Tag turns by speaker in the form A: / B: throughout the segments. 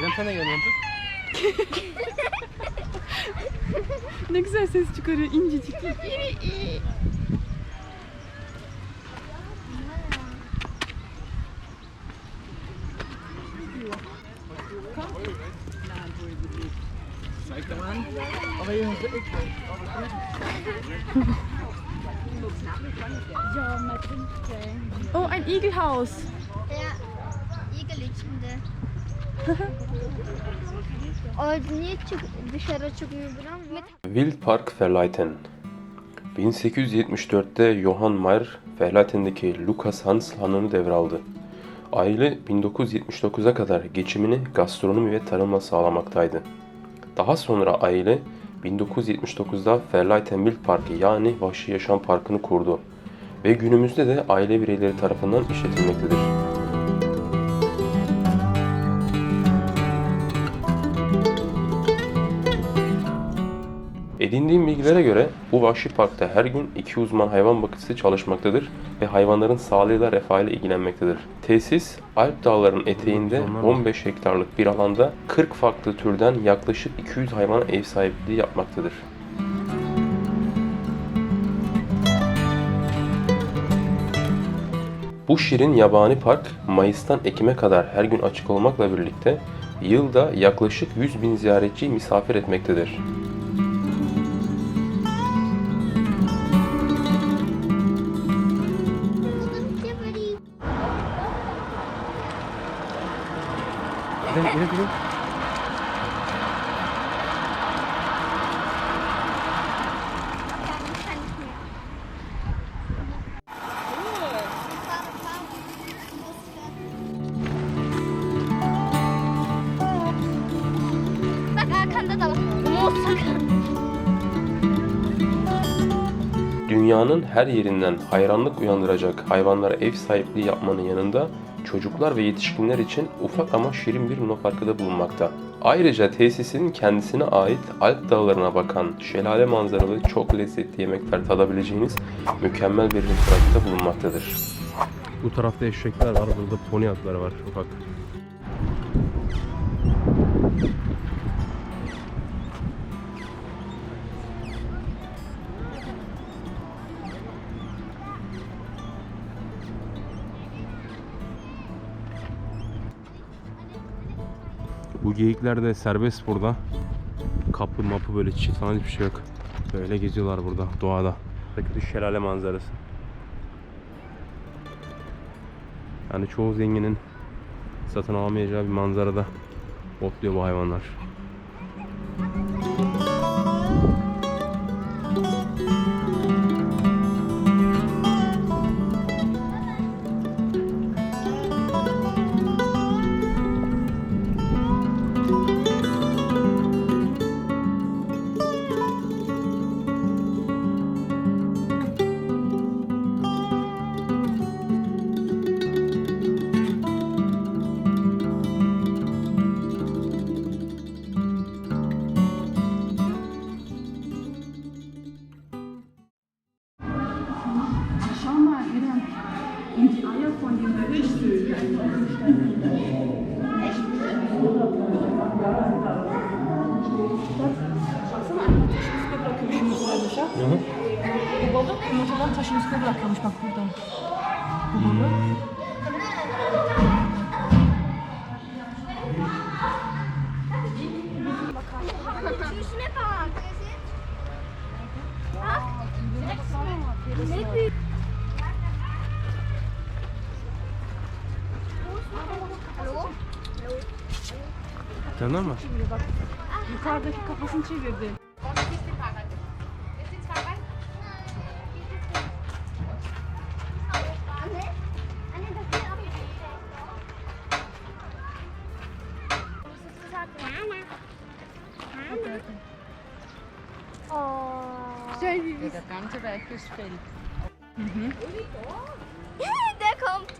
A: De gel mantık.
B: Ne güzel ses çıkarıyor incecik.
A: Zeig dir mal an. Aber hier ist
B: Oh, ein Igelhaus.
C: Ja, igel
D: Wild Park Verleiten 1874'te Johann Mayer Verleiten'deki Lukas Hans Hanı'nı devraldı. Aile 1979'a kadar geçimini gastronomi ve tarımla sağlamaktaydı. Daha sonra aile 1979'da Verleiten Wild Parkı yani Vahşi Yaşam Parkı'nı kurdu ve günümüzde de aile bireyleri tarafından işletilmektedir. Edindiğim bilgilere göre bu vahşi parkta her gün iki uzman hayvan bakıcısı çalışmaktadır ve hayvanların sağlığıyla refahıyla ilgilenmektedir. Tesis Alp dağlarının eteğinde 15 hektarlık bir alanda 40 farklı türden yaklaşık 200 hayvana ev sahipliği yapmaktadır. Bu şirin yabani park Mayıs'tan Ekim'e kadar her gün açık olmakla birlikte yılda yaklaşık 100 bin ziyaretçiyi misafir etmektedir.
C: Da var. Muz sakın.
D: Dünyanın her yerinden hayranlık uyandıracak hayvanlara ev sahipliği yapmanın yanında çocuklar ve yetişkinler için ufak ama şirin bir lunaparkı da bulunmakta. Ayrıca tesisin kendisine ait Alp dağlarına bakan şelale manzaralı çok lezzetli yemekler tadabileceğiniz mükemmel bir restoranında bulunmaktadır.
A: Bu tarafta eşekler var, burada pony atları var ufak. Bu geyikler de serbest burada. Kapı mapı böyle çiçek falan hiçbir şey yok. Böyle geziyorlar burada doğada. Buradaki şelale manzarası. Yani çoğu zenginin satın alamayacağı bir manzarada otluyor bu hayvanlar.
B: Iran. Und die Eier von den Hirschvögeln. Baksana anne taşın üstüne bırakıyormuş yumurtaları dışa. Bu balık yumurtaları taşın üstüne bırakıyormuş bak burada. Bu balık.
A: Canlar mı?
B: Yukarıdaki kafasını çevirdi.
C: Anne. Anne das ist Oh.
E: Det er der ganze Weichelsfeld.
C: Der kommt.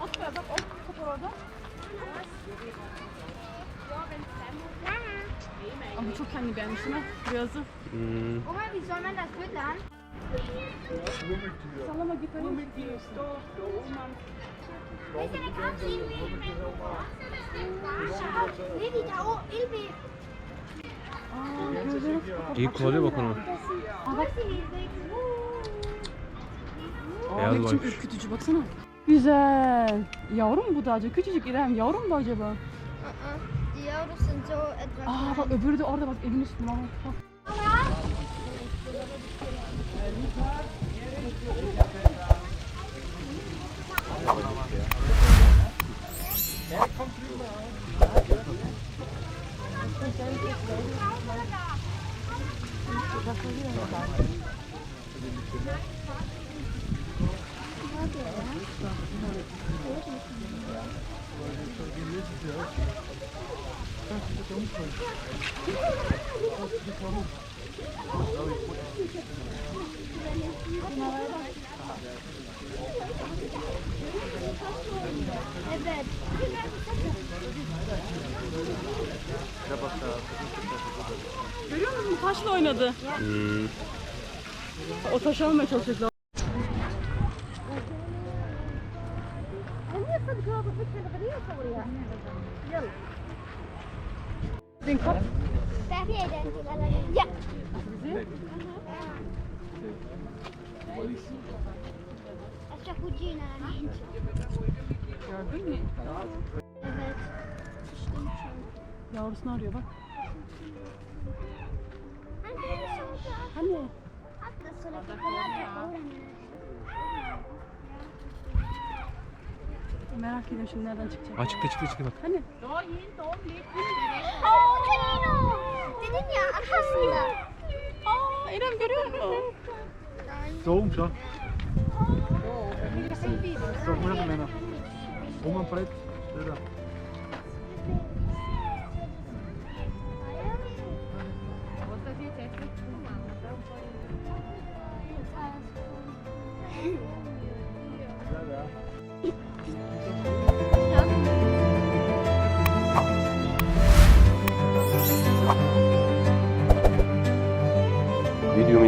B: At Ama çok kendi beğenmişsin ha. Beyazı.
A: Hmm.
C: Oma, wie soll man das füttern?
B: Sallama git hani.
C: Willst du eine Kaffee? Nee, die da oh, Ilvi.
A: Geyik kullanıyor bak onu. Beyaz
B: Aa,
A: varmış.
B: ürkütücü baksana. Güzel. Yavrum bu da acaba? Küçücük İrem yavrum mu acaba?
C: Autos sind so etwas.
B: Aa bak öbürü de orada bak evin üstünde. Bak, bak.
C: Evet.
B: Görüyor musun? Taşla oynadı.
A: Hmm.
B: O taşı almaya çalışacaklar.
C: Ja Fujina nicht.
B: Gördün mü?
C: Evet. Schon.
B: Yavrusunu arıyor bak. Hani?
C: Das soll ich
B: Merak ediyorum şimdi nereden çıkacak.
A: Aa çıktı çıktı çıktı bak.
B: Hani?
C: Oh, Canino! Dedin ya arkasında.
B: Aa İrem görüyor musun?
F: Da oben schon. So, mehrere Männer. Oben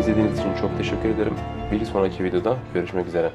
D: izlediğiniz için çok teşekkür ederim. Bir sonraki videoda görüşmek üzere.